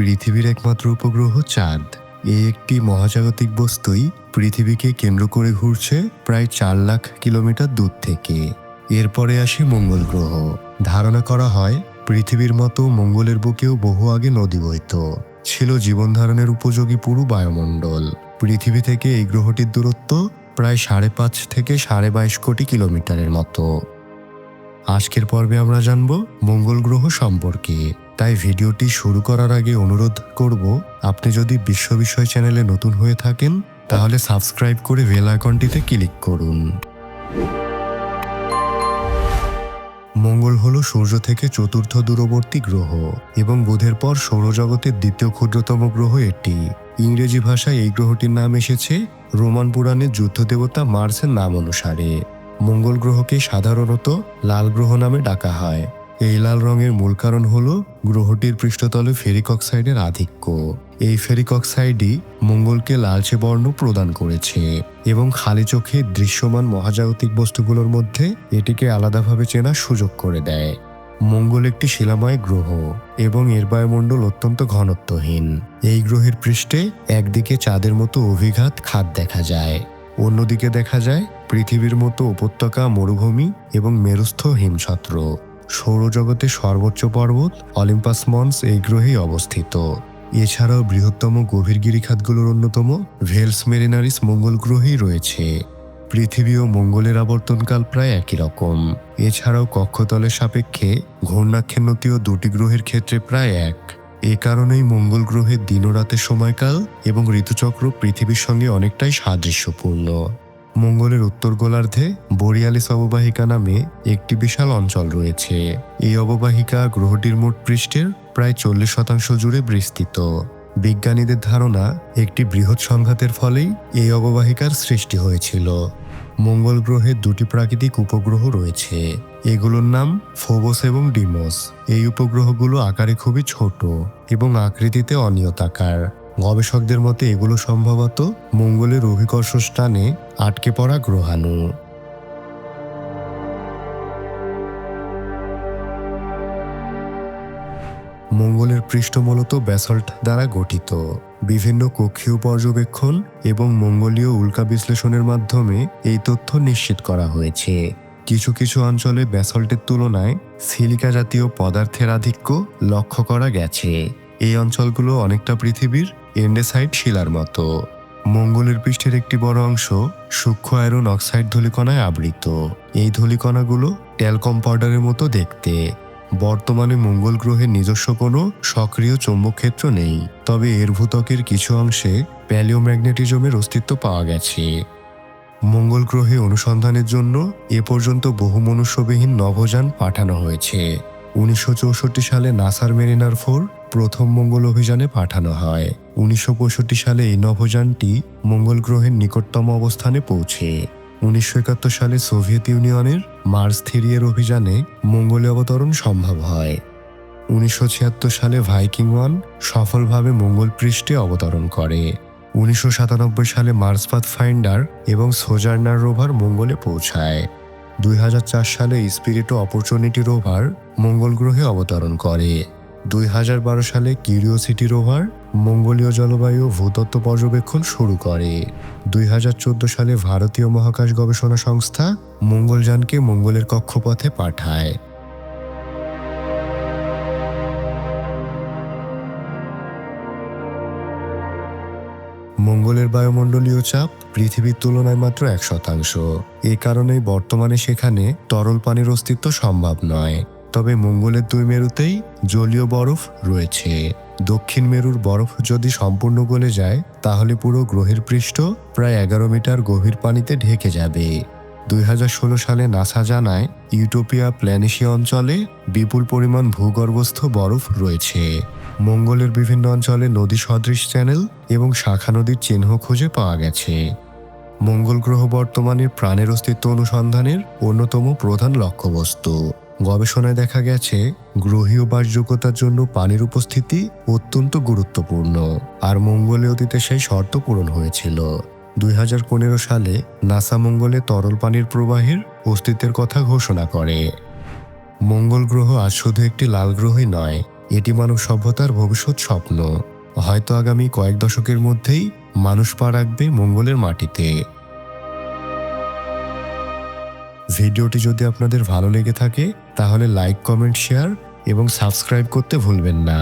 পৃথিবীর একমাত্র উপগ্রহ চাঁদ। এই একটি মহাজাগতিক বস্তুই পৃথিবীকে কেন্দ্র করে ঘুরছে প্রায় চার লাখ কিলোমিটার দূর থেকে। এরপরে আসে মঙ্গল গ্রহ। ধারণা করা হয়, পৃথিবীর মতো মঙ্গলের বুকেও বহু আগে নদী বইত ছিল জীবন ধারণের উপযোগী পুরো বায়ুমণ্ডল। পৃথিবী থেকে এই গ্রহটির দূরত্ব প্রায় সাড়ে পাঁচ থেকে সাড়ে বাইশ কোটি কিলোমিটারের মতো। আজকের পর্বে আমরা জানব মঙ্গল গ্রহ সম্পর্কে। তাই ভিডিওটি শুরু করার আগে অনুরোধ করব, আপনি যদি বিশ্ব বিষয় চ্যানেলে নতুন হয়ে থাকেন, তাহলে সাবস্ক্রাইব করে বেল আইকনটিতে ক্লিক করুন। মঙ্গল হল সূর্য থেকে চতুর্থ দূরবর্তী গ্রহ, এবং বুধের পর সৌরজগতের দ্বিতীয় ক্ষুদ্রতম গ্রহ এটি। ইংরেজি ভাষায় এই গ্রহটির নাম এসেছে রোমান পুরাণের যুদ্ধ দেবতা মার্সের নাম অনুসারে। মঙ্গল গ্রহকে সাধারণত লাল গ্রহ নামে ডাকা হয়। এই লাল রঙের মূল কারণ হল গ্রহটির পৃষ্ঠতলে ফেরিক অক্সাইডের আধিক্য। এই ফেরিক অক্সাইডই মঙ্গলকে লালচে বর্ণ প্রদান করেছে এবং খালি চোখে দৃশ্যমান মহাজাগতিক বস্তুগুলোর মধ্যে এটিকে আলাদাভাবে চেনার সুযোগ করে দেয়। মঙ্গল একটি শিলাময় গ্রহ এবং এর বায়ুমণ্ডল অত্যন্ত ঘনত্বহীন। এই গ্রহের পৃষ্ঠে একদিকে চাঁদের মতো অভিঘাত খাত দেখা যায়, অন্যদিকে দেখা যায় পৃথিবীর মতো উপত্যকা, মরুভূমি এবং মেরুস্থ হিমছত্র। সৌরজগতের সর্বোচ্চ পর্বত, অলিম্পাস মন্স এই গ্রহেই অবস্থিত। এছাড়াও বৃহত্তম গভীর গিরিখাতগুলোর অন্যতম ভেলস মেরিনারিস মঙ্গল গ্রহেই রয়েছে। পৃথিবী ও মঙ্গলের আবর্তনকাল প্রায় একই রকম। এছাড়াও কক্ষতলের সাপেক্ষে ঘূর্ণাক্ষেন্নতীয় দুটি গ্রহের ক্ষেত্রে প্রায় এক। এ কারণেই মঙ্গল গ্রহের দিন ও রাতের সময়কাল এবং ঋতুচক্র পৃথিবীর সঙ্গে অনেকটাই সাদৃশ্যপূর্ণ। মঙ্গলের উত্তর গোলার্ধে বরিয়ালিস অববাহিকা নামে একটি বিশাল অঞ্চল রয়েছে। এই অববাহিকা গ্রহটির মোট পৃষ্ঠের প্রায় চল্লিশ শতাংশ জুড়ে বিস্তৃত। বিজ্ঞানীদের ধারণা, একটি বৃহৎ সংঘাতের ফলেই এই অববাহিকার সৃষ্টি হয়েছিল। মঙ্গল গ্রহে দুটি প্রাকৃতিক উপগ্রহ রয়েছে। এগুলোর নাম ফোবস এবং ডিমোস। এই উপগ্রহগুলো আকারে খুবই ছোট এবং আকৃতিতে অনিয়তাকার। গবেষকদের মতে এগুলো সম্ভবত মঙ্গলের অভিকর্ষ স্থানে আটকে পড়া গ্রহাণু। মঙ্গলের পৃষ্ঠ মূলত ব্যাসল্ট দ্বারা গঠিত। বিভিন্ন কক্ষীয় পর্যবেক্ষণ এবং মঙ্গলীয় উল্কা বিশ্লেষণের মাধ্যমে এই তথ্য নিশ্চিত করা হয়েছে। কিছু কিছু অঞ্চলে ব্যাসল্টের তুলনায় সিলিকা জাতীয় পদার্থের আধিক্য লক্ষ্য করা গেছে। এই অঞ্চলগুলো অনেকটা পৃথিবীর এন্ডেসাইড শিলার মতো। মঙ্গলের পৃষ্ঠের একটি বড় অংশ সূক্ষ্ম আয়রন অক্সাইড ধূলিকণায় আবৃত। এই ধূলিকণাগুলো ট্যালকম পাউডারের মতো দেখতে। বর্তমানে মঙ্গল গ্রহের নিজস্ব কোনো সক্রিয় চৌম্বক ক্ষেত্র নেই। তবে এর ভূতকের কিছু অংশে প্যালিওম্যাগনেটিজমের অস্তিত্ব পাওয়া গেছে। মঙ্গল গ্রহে অনুসন্ধানের জন্য এ পর্যন্ত বহু মনুষ্যবিহীন নভোযান পাঠানো হয়েছে। উনিশশো চৌষট্টি সালে নাসার মেরিনার ফোর প্রথম মঙ্গল অভিযানে পাঠানো হয়। উনিশশো পঁয়ষট্টি সালে এই নভোযানটি মঙ্গল গ্রহের নিকটতম অবস্থানে পৌঁছে। উনিশশো একাত্তর সালে সোভিয়েত ইউনিয়নের মার্স থ্রিয়ের অভিযানে মঙ্গলে অবতরণ সম্ভব হয়। উনিশশো ছিয়াত্তর সালে ভাইকিং ওয়ান সফলভাবে মঙ্গল পৃষ্ঠে অবতরণ করে। উনিশশো সাতানব্বই সালে মার্স ফাইন্ডার এবং সোজার্নার রোভার মঙ্গলে পৌঁছায়। দুই হাজার চার সালে স্পিরিটো অপরচুনিটি রোভার মঙ্গল গ্রহে অবতরণ করে। দুই হাজার বারো সালে কিউরিওসিটি রোভার মঙ্গলীয় জলবায়ু ভূতত্ত্ব পর্যবেক্ষণ শুরু করে। দুই হাজার চোদ্দ সালে ভারতীয় মহাকাশ গবেষণা সংস্থা মঙ্গলযানকে মঙ্গলের কক্ষপথে পাঠায়। মঙ্গলের বায়ুমণ্ডলীয় চাপ পৃথিবীর তুলনায় মাত্র এক শতাংশ। এ কারণেই বর্তমানে সেখানে তরল পানির অস্তিত্ব সম্ভব নয়। তবে মঙ্গলের দুই মেরুতেই জলীয় বরফ রয়েছে। দক্ষিণ মেরুর বরফ যদি সম্পূর্ণ গলে যায়, তাহলে পুরো গ্রহের পৃষ্ঠ প্রায় এগারো মিটার গভীর পানিতে ঢেকে যাবে। দুই হাজার ষোলো সালে নাসা জানায়, ইউটোপিয়া প্ল্যানেশিয়া অঞ্চলে বিপুল পরিমাণ ভূগর্ভস্থ বরফ রয়েছে। মঙ্গলের বিভিন্ন অঞ্চলে নদী সদৃশ চ্যানেল এবং শাখা নদীর চিহ্ন খুঁজে পাওয়া গেছে। মঙ্গল গ্রহ বর্তমানে প্রাণের অস্তিত্ব অনুসন্ধানের অন্যতম প্রধান লক্ষ্যবস্তু। গবেষণায় দেখা গেছে, গ্রহীয় বাসযোগ্যতার জন্য পানির উপস্থিতি অত্যন্ত গুরুত্বপূর্ণ, আর মঙ্গলে অতীতে সেই শর্ত পূরণ হয়েছিল। দুই হাজার পনেরো সালে নাসা মঙ্গলে তরল পানির প্রবাহের অস্তিত্বের কথা ঘোষণা করে। মঙ্গল গ্রহ আজ শুধু একটি লাল গ্রহই নয়, এটি মানব সভ্যতার ভবিষ্যৎ স্বপ্ন। হয়তো আগামী কয়েক দশকের মধ্যেই মানুষ পা রাখবে মঙ্গলের মাটিতে। ভিডিওটি যদি আপনাদের ভালো লেগে থাকে, তাহলে লাইক কমেন্ট শেয়ার এবং সাবস্ক্রাইব করতে ভুলবেন না।